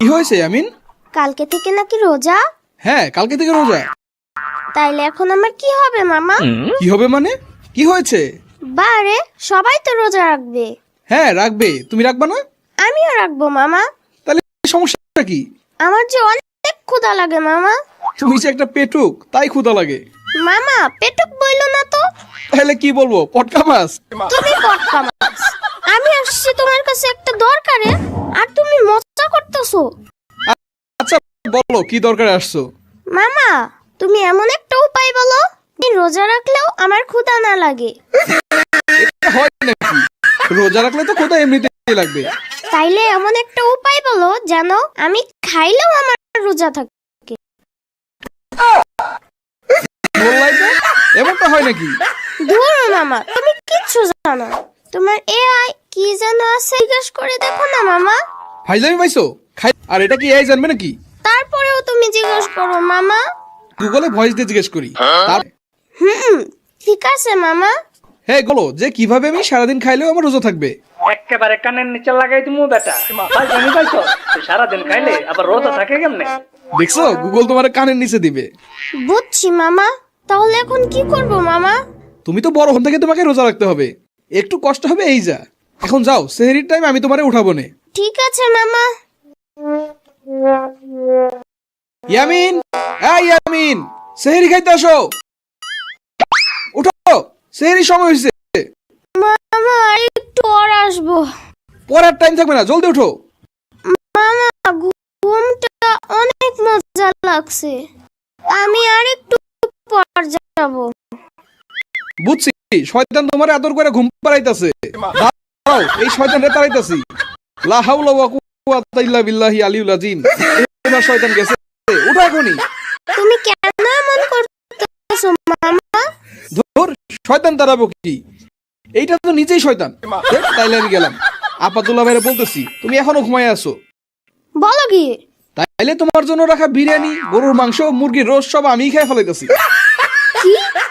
কি হয়েছে আমিন কালকে থেকে নাকি রোজা? হ্যাঁ কালকে থেকে রোজা। তাইলে এখন আমার কি হবে মামা? কি হবে মানে? কি হয়েছে? বারে সবাই তো রোজা রাখবে। হ্যাঁ রাখবে। তুমি রাখবা না? আমিও রাখব মামা। তাহলে সমস্যাটা কি? আমার যে অনেক ক্ষুধা লাগে মামা। তুমি যে একটা পেটুক তাই ক্ষুধা লাগে। মামা পেটুক বইলো না তো? তাহলে কি বলব পটকা মাছ। তুমি পটকা মাছ। আমি আসছি তোমার কাছে একটা দরকারে আর তুমি মজা করতেছো। আচ্ছা বলো কি দরকারে আসছো? মামা তুমি এমন একটা উপায় বলো রোজা রাখলেও আমার ক্ষুধা না লাগে। এটা হয় নাকি? রোজা রাখলে তো কোথায় এমনিতেই লাগবে। তাইলে এমন একটা উপায় বলো যেন আমি খাইলেও আমার রোজা থাকে। বললাই তো এমনটা হয় নাকি? ধুর মামা তুমি কিচ্ছু জানো। তোমার এআই কি যেন আছে? জিজ্ঞেস করে দেখো না মামা। ফাইজলামি পাইছো? খাই আর এটা কি এই জানবে নাকি? তারপরেও তুমি জিজ্ঞেস করো মামা। গুগলে ভয়েস দিয়ে জিজ্ঞেস করি। তার হুম ঠিক আছে মামা। হ্যাঁ বলো যে কীভাবে আমি সারাদিন খাইলেও আমার রোজা থাকবে। একেবারে কানের নিচে লাগাই দিমু বেটা। ভাই জানি পাইছো? তুই সারাদিন খাইলে আবার রোজা থাকে কেমনে? দেখছ গুগল তোমার কানের নিচে দিবে। বুঝছি মামা। তাহলে এখন কি করব মামা? তুমি তো বড় হন থেকে তোমাকে রোজা রাখতে হবে। একটু কষ্ট হবে এই যা। এখন যাও সেহেরির টাইম আমি তোমারে উঠাবো নে। ঠিক আছে মামা। ইয়ামিন এই ইয়ামিন সেহেরি খাইতে আসো। উঠো সেহেরি সময় হয়েছে মামা আর একটু পর আসব। পরের টাইম থাকবে না জলদি উঠো। মামা ঘুমটা অনেক মজা লাগছে। আমি আর একটু পর যাব। বুঝছি শয়তান তোমার আদর করে ঘুম পাড়াইতাছে। এই শয়তান রে তাড়াইতাছি। লা হাওলা ওয়া কুওয়াতা ইল্লা বিল্লাহি আলিউল আজিম। এবার শয়তান গেছে। উঠো এখনি তুমি কেন এমন করতেছো মামা? ধর শয়তান তাড়াবো কি? এইটা তো নিজেই শয়তান। তাইলে আমি গেলাম। আপাতুল্লাহ ভাইরে বলতেছি তুমি এখনও ঘুমায় আছো? বলো কি? তাইলে তোমার জন্য রাখা বিরিয়ানি গরুর মাংস মুরগির রোজ সব আমিই খেয়ে ফেলাইতেছি।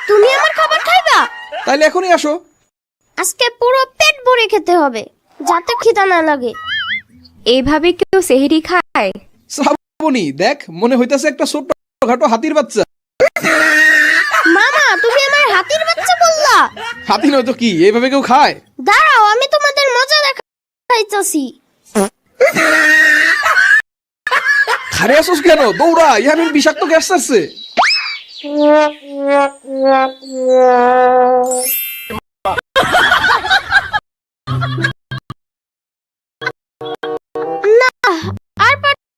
তুমি আমার খাবার খাইবা? তাইলে এখনই আসো। আজকে পুরো পেট খেতে হবে যাতে খিদা না লাগে। এইভাবে কেউ সেহেরি খায়? শ্রাবণী দেখ মনে হইতাছে একটা ছোট্ট খাটো হাতির বাচ্চা। মামা তুমি আমার হাতির বাচ্চা বললা। হাতি নয়তো কি এইভাবে কেউ খায়? দাঁড়াও আমি তোমাদের মজা দেখাইতেছি। খারে আসোস কেন? দৌড়া ইয়ামিন বিষাক্ত গ্যাস আসছে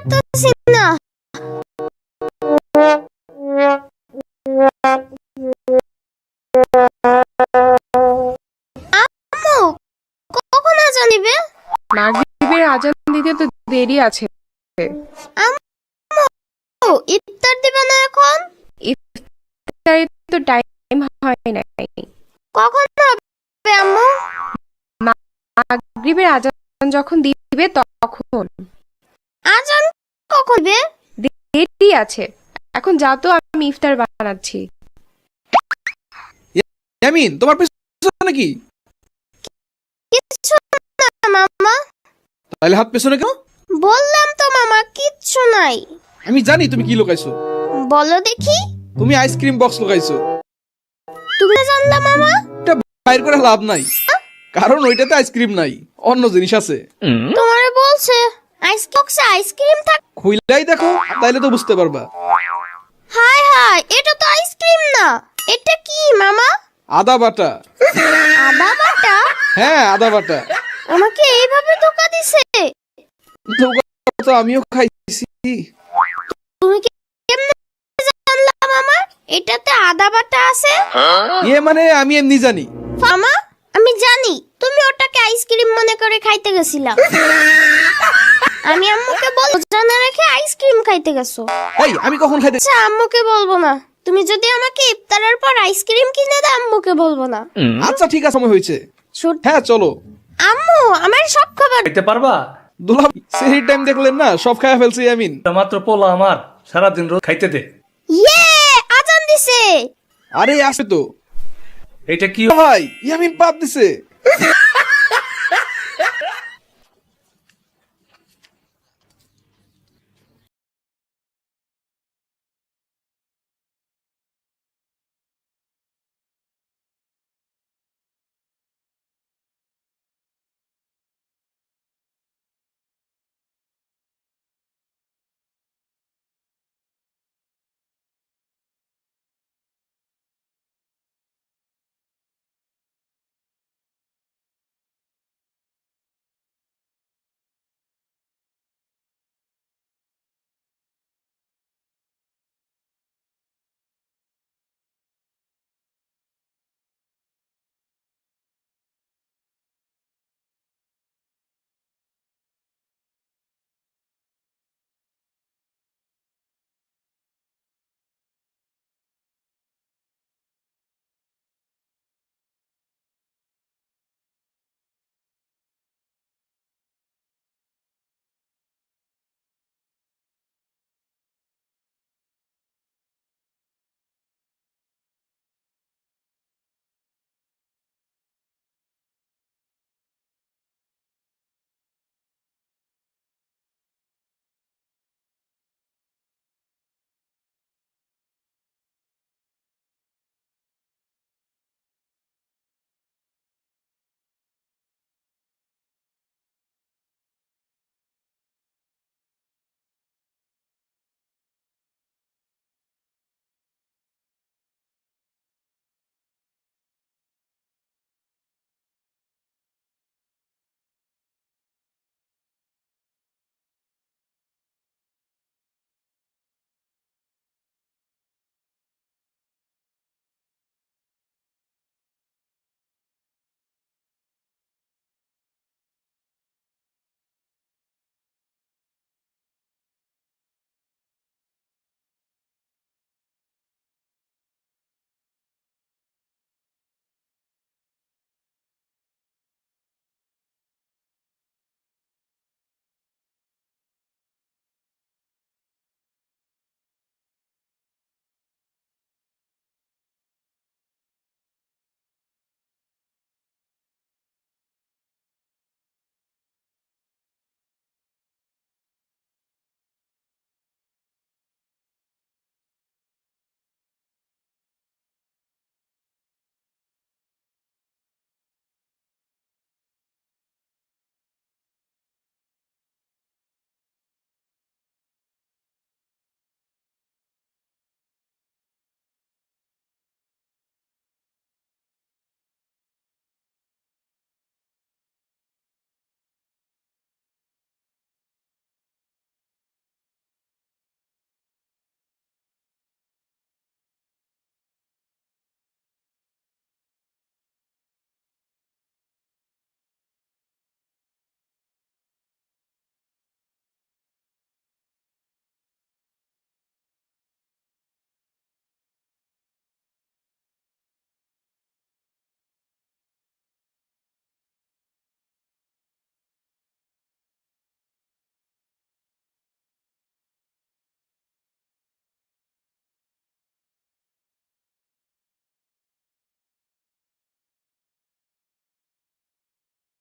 না আম্মু কখন আজান দিবে? মাগরিবের আজান দিতে তো দেরি আছে। ও ইফতার দিবে না এখন? ইফতারে তো টাইম হয় নাই। কখন হবে আম্মু? মাগরিবের আজান যখন দিবে তখন। আজান কখন দেরি আছে। এখন যাও তো আমি ইফতার বানাচ্ছি। ইয়ামিন তোমার পেছনে কি কিচ্ছু না মামা। তাহলে হাত পেছনে কেন? বললাম তো মামা কিচ্ছু নাই। আমি জানি তুমি কি লুকাইছো। বলো দেখি। তুমি আইসক্রিম বক্স লুকাইছো। তুমি জানলা মামা। এটা বাইর করে লাভ নাই। কারণ ওইটাতে আইসক্রিম নাই। অন্য জিনিস আছে। তোমারে বলছে। আইস বক্সে আইসক্রিম থাক খুইলাই দেখো তাইলে তো বুঝতে পারবা। হাই হাই এটা তো আইসক্রিম না। এটা কি মামা? আদা বাটা। আদা বাটা? হ্যাঁ আদা বাটা। আমাকে এইভাবে ধোকা দিছে। ধোঁকা তো আমিও খাইছি। তুমি কি কেমনে জানলা মামা? এটাতে আদা বাটা আছে? ইয়ে মানে আমি এমনি জানি। মামা আমি জানি। তুমি ওটাকে আইসক্রিম মনে করে খাইতে গেছিলা। আমি আম্মুকে বল জানা রেখে আইসক্রিম খাইতে গেছো। এই আমি কখন খাইতে আচ্ছা আম্মুকে বলব না। তুমি যদি আমাকে ইফতারের পর আইসক্রিম কিনে দাও আম্মুকে বলব না। আচ্ছা ঠিক আছে সময় হয়েছে। হ্যাঁ চলো। আম্মু আমার সব খাবার খাইতে পারবা? দুলা সেই টাইম দেখলেন না সব খাওয়া ফেলছি আমিন মাত্র পোলা আমার সারাদিন রোজ খাইতে দে। ইয়ে আজান দিছে। আরে আসে তো। এটা কি ভাই ইয়ামিন বাদ দিছে।